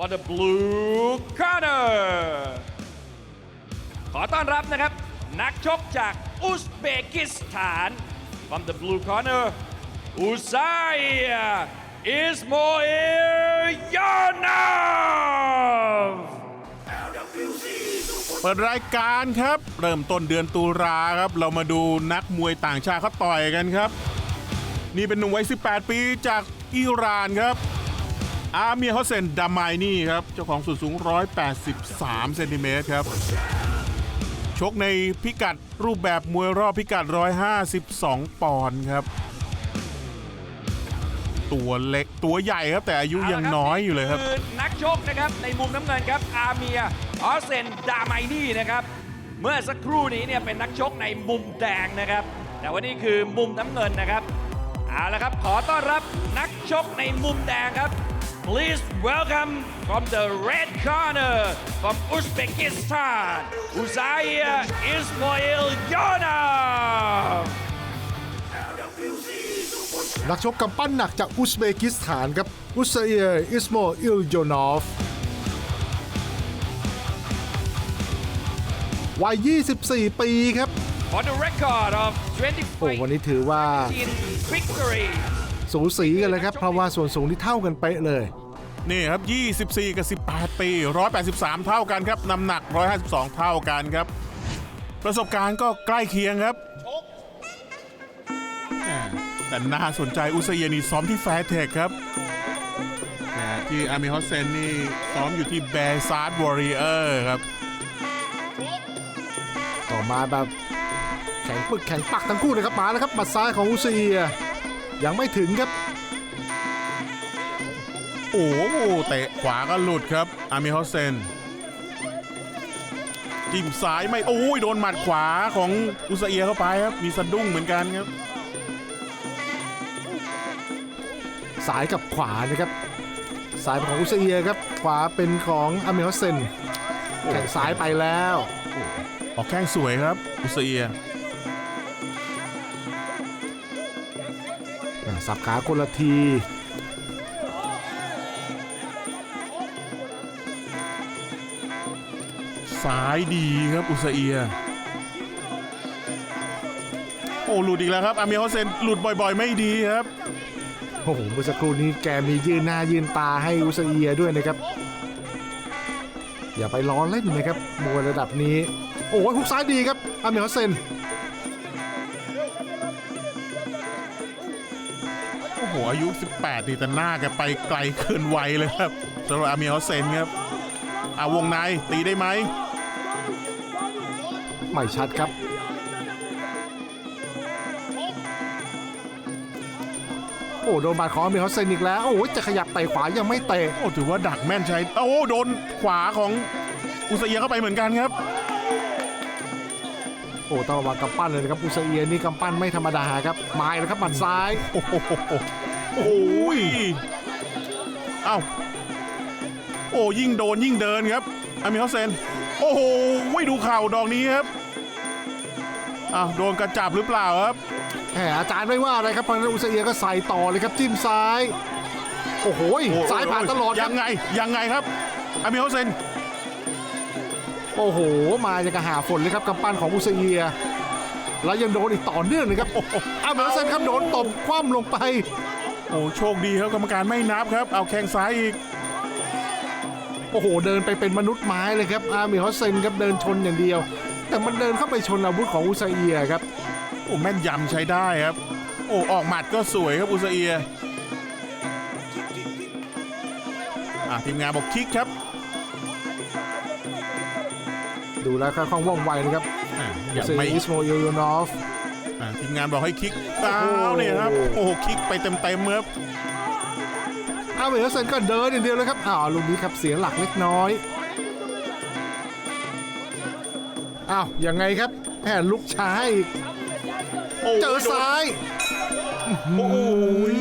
for the blue corner ขอต้อนรับนะครับ นักชกจากอุซเบกิสถาน from the blue corner อุซัยอิสโมอิลยานาวเปิดรายการครับ เริ่มต้นเดือนตุลาครับ เรามาดูนักมวยต่างชาติเขาต่อยกันครับ นี่เป็นหนุ่มวัย 18 ปีจากอิหร่านครับ อาเมียฮอสเซนดามายนี่ครับ เจ้าของส่วนสูง 183 เซนติเมตรครับ ชกในพิกัดรูปแบบมวยรอบพิกัด 152 ปอนด์ครับ ตัวเล็กตัวใหญ่ครับแต่อายุยังน้อยอยู่เลยครับ นักชกนะครับในมุมน้ำเงินครับอาเมียออสเซนดาไมนี่นะครับ เมื่อสักครู่นี้เนี่ยเป็นนักชกในมุมแดงนะครับ แต่วันนี้คือมุมน้ำเงินนะครับเอาละครับขอต้อนรับนักชกในมุมแดงครับ Please welcome from the red corner from Uzbekistan Uzaya Ismail Yonav นักชกกำปั้นหนักจากอุซเบกิสถานครับ อุซเอียอิสโมอิลโยนอฟ วัย 24 ปีครับ for the record of โอ้20วันนี้ถือว่า victory สูสีกันเลยครับ เพราะว่าส่วนสูงที่เท่ากันเป๊ะเลย นี่ครับ 24 กับ 18 ปี 183 เท่ากันครับ น้ำหนัก 152 เท่ากันครับ ประสบการณ์ก็ใกล้เคียงครับแหม่แต่น่าสนใจอุสเอียนี่ซ้อมที่แฟร์เทคครับแต่ที่อาร์มิฮอสเซนนี่ซ้อมอยู่ที่แบร์ซาร์ดวอริเออร์ครับ ต่อมาแบบแข็งปึกแข็งปักทั้งคู่นะครับมาแล้วครับหมัดซ้ายของอุซเอี ยยังไม่ถึงครับ โอ้โหเตะขวาก็หลุดครับ อาร์มิฮอสเซนจิ้มซ้ายไม่ โอ้ย โดนหมัดขวาของอุสเอียเข้าไปครับ มีสะดุ้งเหมือนกันครับ สายกับขวานะครับ สายเป็นของอุซเอียครับ ขวาเป็นของอาเมลเซนแข่งซ้ายไปแล้ว ออกแข้งสวยครับ อุสเอีย สับขาคนละทีซ้ายดีครับอุสเอีย โอ้หลุดอีกแล้วครับอาเมียฮอสเซนหลุดบ่อยๆ ไม่ดีครับ โอ้โหเมื่อสักครู่นี้แกมียืนหน้ายืนตาให้อุซเอียด้วยนะครับ อย่าไปล้อเล่นนะครับมวยระดับนี้ โอ้ยฮุกซ้ายดีครับอาเมลเซน โอ้โหอายุ 18นี่แต่หน้าแกไปไกลเกินวัยเลยครับสำหรับอาเมียฮอสเซนครับอาวงในตีได้ไหมไม่ชัดครับ โอ้โดนบาดของอาเมลเซนอีกแล้ว โอ้ยจะขยับเตะขวายังไม่เตะโอ้ถือว่าดักแม่นใช้โอ้โดนขวาของอุสเอียเข้าไปเหมือนกันครับ โอ้ต้องระวังกำปั้นเลยนะครับอุซเอียนี่กำปั้นไม่ธรรมดาครับไม้แล้วครับหมัดซ้าย โอ้โหโอ้ยเอ้าโอ้ยิ่งโดนยิ่งเดินครับอามิฮอสเซนโอ้โหดูเข่าดอกนี้ครับอ้าวโดนกระจับหรือเปล่าครับแหมอาจารย์ไม่ว่าอะไรครับเพราะฉะนั้นอุซเอียก็ใส่ต่อเลยครับจิ้มซ้าย โอ้โหโอ้ซ้ายผ่านตลอดคยัรับงไงยังไงครับอามิฮอสเซน โอ้โห มาอย่างกระหาฝนเลยครับกำปั้นของอุซเอีย แล้วยังโดนอีกต่อเนื่องเลยครับอาเมลเซนครับโดนตบคว่ำลงไปโอ้โชคดีครับกรรมการไม่นับครับ เอาแข้งซ้ายอีก โอ้โห เดินไปเป็นมนุษย์ไม้เลยครับอาเมลเซนครับเดินชนอย่างเดียว แต่มันเดินเข้าไปชนอาวุธของอุซเอียครับโอ้แม่นยำใช้ได้ครับ โอ้ออกหมัดก็สวยครับอุสเอียอะทีมงานบอกคิกครับ ดูแล้วค่อนข้างว่องไวนะครับอะออุย่าซเอีไม่ยอิสโมอิลโยนอฟอะทีมงานบอกให้คิกอ้าวเนี่ยครับ โอ้โหคิกไปเต็มๆครับอาเมลเซนก็เดินอย่างเดียวเลยครับอ้าวลูกนี้ครับเสียหลักเล็กน้อยอ้าวยังไงครับแหมลุกช้าอีกโอ้เจอซ้ายโอ้ย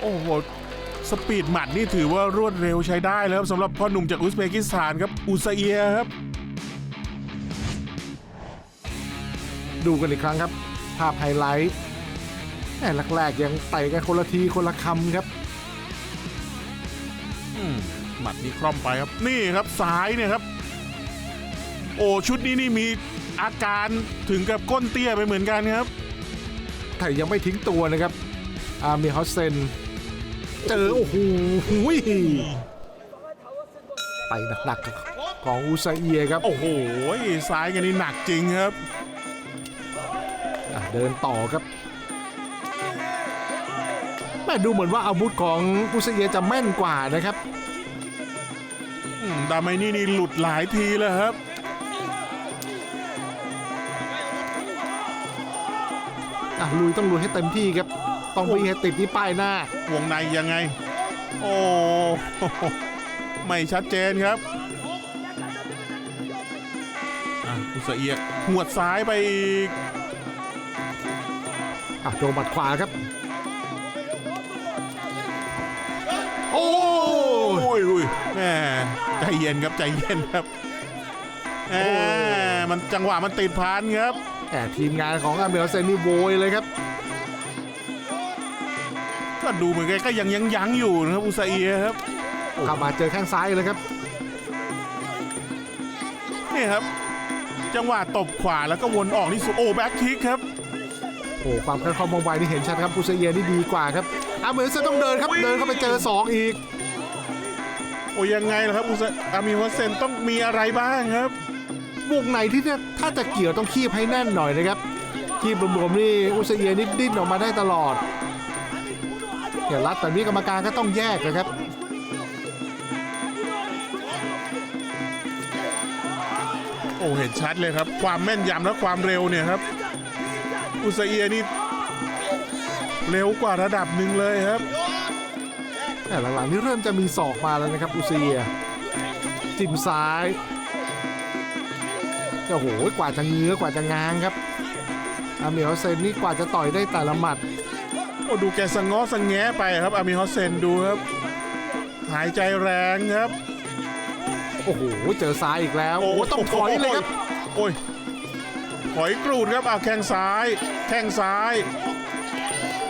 โอ้โห สปีดหมัดนี่ถือว่ารวดเร็วใช้ได้แล้วครับสำหรับพ่อหนุ่มจากอุซเบกิสถานครับ อุซาเอียครับ ดูกันอีกครั้งครับ ภาพไฮไลท์แหมแรกๆยังเตะกันคนละทีคนละคำครับอืมหมัดนี้คล่อมไปครับ นี่ครับซ้ายเนี่ยครับ โอ้ชุดนี้นี่มีอาการถึงกับก้นเตี้ยไปเหมือนกันครับแต่ยังไม่ทิ้งตัวนะครับอามีฮอสเซน เจอโอ้โหหุยไปหนักๆของอุซาเอียครับ โอ้โหซ้ายกันนี่หนักจริงครับอะเดินต่อครับแม่ดูเหมือนว่าอาวุธของอุซาเอียจะแม่นกว่านะครับอืมดาไมนี่นี่หลุดหลายทีแล้วครับอะลุยต้องลุยให้เต็มที่ครับ ต้องวิ่งให้ติดที่ป้ายหน้า วงในยังไง โอ้ไม่ชัดเจนครับอะอุสเอียหวดซ้ายไปอีกอะโดนบัดขวาครับ โอ้โอ้ยอุ้ยแหม่ใจเย็นครับใจเย็นครับแหมมันจังหวะมันติดพันครับ แต่ทีมงานของอาเมลเซนนี่โวยเลยครับ ก็ดูเหมือนแกก็ยังยังยั้งอยู่นะครับอุสเอียครับเข้ามาเจอแข้งซ้ายเลยครับนี่ครับ จังหวะตบขวาแล้วก็วนออกนี่สุดโอ้แบ็คคิกครับโอ้ความแข็งความมองไวนี่เห็นชัดครับอุซาเอียนี่ดีกว่าครับอาเมลเซนต้องเดินครับเดินเข้าไปเจอสองอีก โอ้ยังไงล่ะครับอุสอามีฮัสเซนต้องมีอะไรบ้างครับวงในที่จะถ้าจะเกี่ยวต้องคีบให้แน่นหน่อยนะครับคีบรวมๆนี่อุซาเอียนี่ดิ้นออกมาได้ตลอด อย่ารัดแต่นี้กรรมการก็ต้องแยกนะครับโอ้เห็นชัดเลยครับ ความแม่นยำและความเร็วเนี่ยครับ อุสเอียนี่เร็วกว่าระดับหนึ่งเลยครับแต่หลังๆนี่เริ่มจะมีศอกมาแล้วนะครับอุซาเอียจิ้มซ้ายโอ้โหกว่าจะเงื้อกว่าจะง้างครับอาเมลเซนนี่กว่าจะต่อยได้แต่ละหมัดโอ้ ดูแกสะง้อสะแงะไปครับอามีฮัสเซนดูครับ หายใจแรงครับ โอ้โห เจอซ้ายอีกแล้วโอ้โหต้องถอยเลยครับ โอ้ยถอยกรูดครับเอาแข้งซ้าย แข้งซ้าย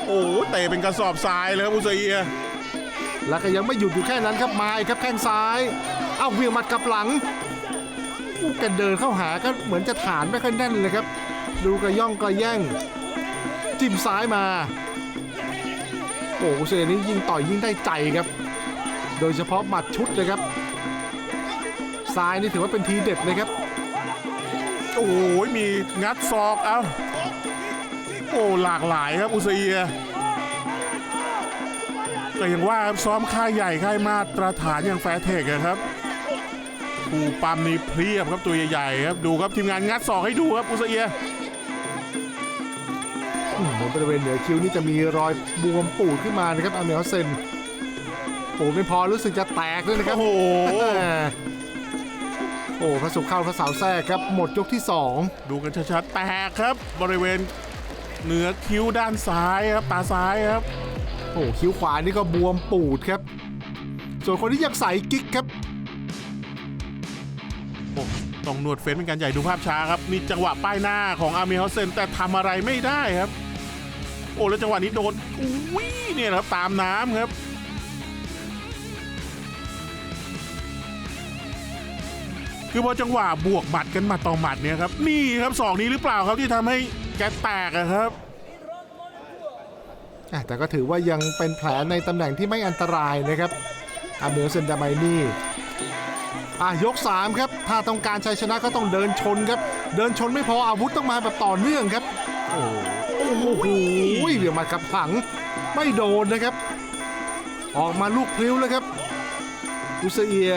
โอ้เตะเป็นกระสอบทรายเลยครับอุสเอียแล้วก็ยังไม่หยุดอยู่แค่นั้นครับมาอีกครับแข้งซ้าย เอ้าเวียงหมัดกลับหลังอู้แกเดินเข้าหาก็เหมือนจะฐานไม่ค่อยแน่นเลยครับ ดูกระย่องกระแย่ง จิ้มซ้ายมาโอ้โหเซนี้ยิงต่อยยิงได้ใจครับ โดยเฉพาะหมัดชุดเลยครับซ้ายนี่ถือว่าเป็นทีเด็ดเลยครับ โอ้ยมีงัดศอกเอาโอ้หลากหลายครับอุสเอียก็ยังว่าครับซ้อมค่ายใหญ่ค่ายมาตรฐานอย่างแฟร์เทคครับผู้ปั๊มนี่เพรียบครับตัวใหญ่ๆครับดูครับทีมงานงัดศอกให้ดูครับอุสเอีย อืมบนบริเวณเหนือคิ้วนี่จะมีรอยบวมปูดขึ้นมานะครับอาเมลเซนปูดไม่พอรู้สึกจะแตกด้วยนะครับ โอ้โห โอ้พระสุขเข้าพระเสาแทรกครับ หมดยกที่ดูกันชัดๆแตกครับ บริเวณเหนือคิ้วด้านซ้ายครับตาซ้ายครับ2โอ้คิ้วขวานี่ก็บวมปูดครับ ส่วนคนที่ยังใส่กิ๊กครับโอ้ ต้องนวดเฟ้นเป็นการใหญ่ดูภาพช้าครับนี่จังหวะป้ายหน้าของอาร์เมลเซนแต่ทำอะไรไม่ได้ครับ โอ้แล้วจังหวะนี้โดนอุ้ยเนี่ยนะครับตามน้ำครับคือพอจังหวะบวกหมัดกันหมาต่อหมัดเนี่ยครับนี่ครับสองนี้หรือเปล่าครับที่ทำให้แกแตกอะครับแต่ก็ถือว่ายังเป็นแผลในตำแหน่งที่ไม่อันตรายนะครับอาเมลเซนดาไมนี่ อะยก 3 ครับ ถ้าต้องการชัยชนะก็ต้องเดินชนครับ เดินชนไม่พออาวุธต้องมาแบบต่อเนื่องครับ โอ้โหเหวี่ยงหมัดกับผังไม่โดนนะครับ ออกมาลูกพลิ้วแล้วครับอุซาเอีย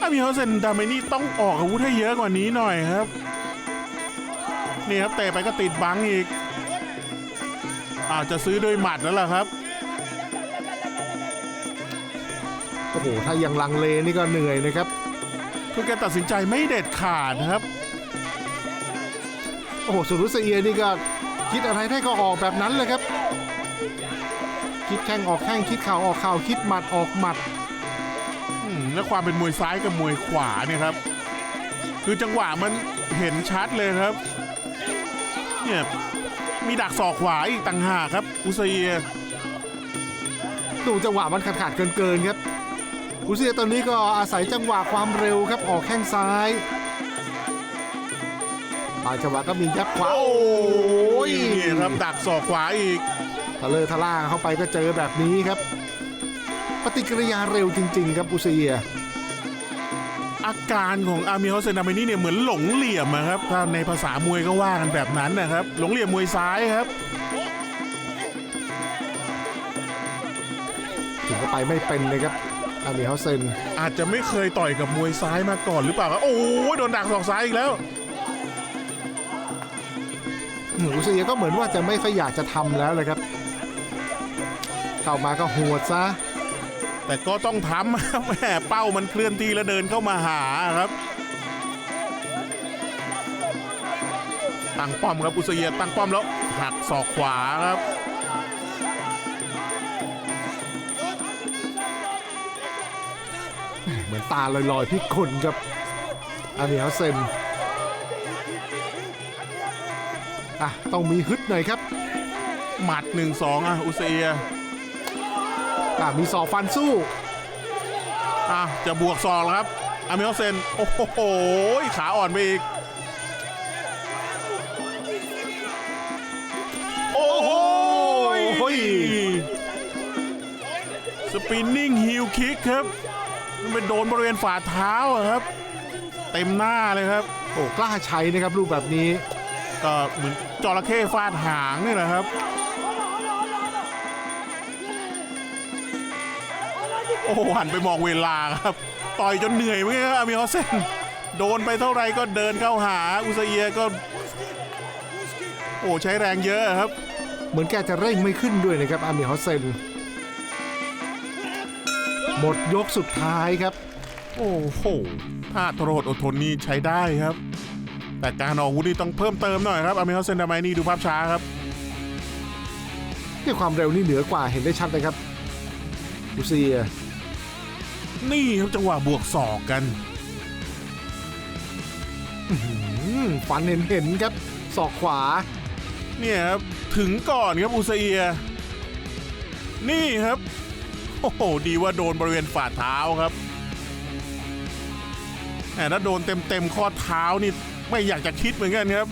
อาร์เมลเซนดาเมนี่ต้องออกอาวุธให้เยอะกว่านี้หน่อยครับ นี่ครับเตะไปก็ติดบังอีกอาจจะซื้อด้วยหมัดแล้วล่ะครับ ถ้ายังลังเลนี่ก็เหนื่อยนะครับคือแกตัดสินใจไม่เด็ดขาดนะครับ โอ้โหสุรุสเอียนี่ก็คิดอะไรได้ก็ออกแบบนั้นเลยครับ คิดแข้งออกแข้งคิดเข่าออกเข่าคิดหมัดออกหมัดอืมและความเป็นมวยซ้ายกับมวยขวาเนี่ยครับ คือจังหวะมันเห็นชัดเลยครับ เนี่ยมีดักศอกขวาอีกต่างหากครับ อุซเอียดูจังหวะมันขาดขาดเกินเกินๆครับ อุเซียตอนนี้ก็อาศัยจังหวะความเร็วครับออกแข้งซ้ายบางจังหวะก็มียับขวาโอ้โอ้ยยนี่ครับดักศอกขวาอีกทะเลอทะล่าเข้าไปก็เจอแบบนี้ครับ ปฏิกิริยาเร็วจริง ๆ ครับอุเซียอาการของอาร์มีฮอสเซนดาเมนี่เนี่ยเหมือนหลงเหลี่ยมอะครับถ้าในภาษามวยก็ว่ากันแบบนั้นนะครับ หลงเหลี่ยมมวยซ้ายครับถึงก็ไปไม่เป็นเลยครับ อามีเฮาเซนอาจจะไม่เคยต่อยกับมวยซ้ายมาก่อนหรือเปล่าครับโอ้ยโดนดักศอกซ้ายอีกแล้วอืมอุเซียก็เหมือนว่าจะไม่ค่อยอยากจะทำแล้วเลยครับ เข้ามาก็หัวดซะ แต่ก็ต้องทำครับแหมเป้ามันเคลื่อนที่แล้วเดินเข้ามาหาครับตั้งป้อมครับอุสเอียตั้งป้อมแล้วหักศอกขวาครับ เหมือนตาลอยๆพิกลครับอามีเฮาเซนอะต้องมีฮึดหน่อยครับหมัด1นสองอะอุสเอียอะมีศอกฟันสู้อะจะบวกศอกแล้วครับอามิเอลเซนโอ้โหขาอ่อนไปอีกโอ้โหโอ้ยสปินนิ่งฮิลคิกครับ มันไปโดนบริเวณฝ่าเท้าครับ เต็มหน้าเลยครับ โอ้กล้าใช้นะครับรูปแบบนี้ ก็เหมือนจระเข้ฟาดหางนี่แหละครับ โอ้หันไปมองเวลาครับ ต่อยจนเหนื่อยเมื่อกี้ครับอามิฮอสเซนโดนไปเท่าไรก็เดินเข้าหาอุซเอียก็ โอ้ใช้แรงเยอะครับ เหมือนแกจะเร่งไม่ขึ้นด้วยนะครับอามีเฮาเซน หมดยกสุดท้ายครับ โอ้โหท่าทรหดอดทนนี่ใช้ได้ครับ แต่การออกอาวุธนี่ต้องเพิ่มเติมหน่อยครับอามิฮอสเซนทำไมนี่ดูภาพช้าครับที่ความเร็วนี่เหนือกว่าเห็นได้ชัดเลยครับอุเซียนี่ครับจังหวะบวกศอกกันอืมฟันเห็นเห็นๆครับศอกขวา เนี่ยครับ ถึงก่อนครับอุซาเอียนี่ครับ โอ้โห ดีว่าโดนบริเวณฝ่าเท้าครับแต่ถ้าโดนเต็มๆข้อเท้านี่ไม่อยากจะคิดเหมือนกันครับ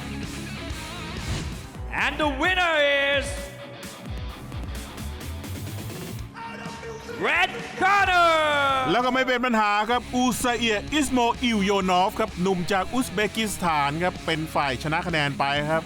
and the winner is Red Corner แล้วก็ไม่เป็นปัญหาครับ อูซาเอียอิสโมอิลโยนอฟครับ หนุ่มจากอุซเบกิสถานครับ เป็นฝ่ายชนะคะแนนไปครับ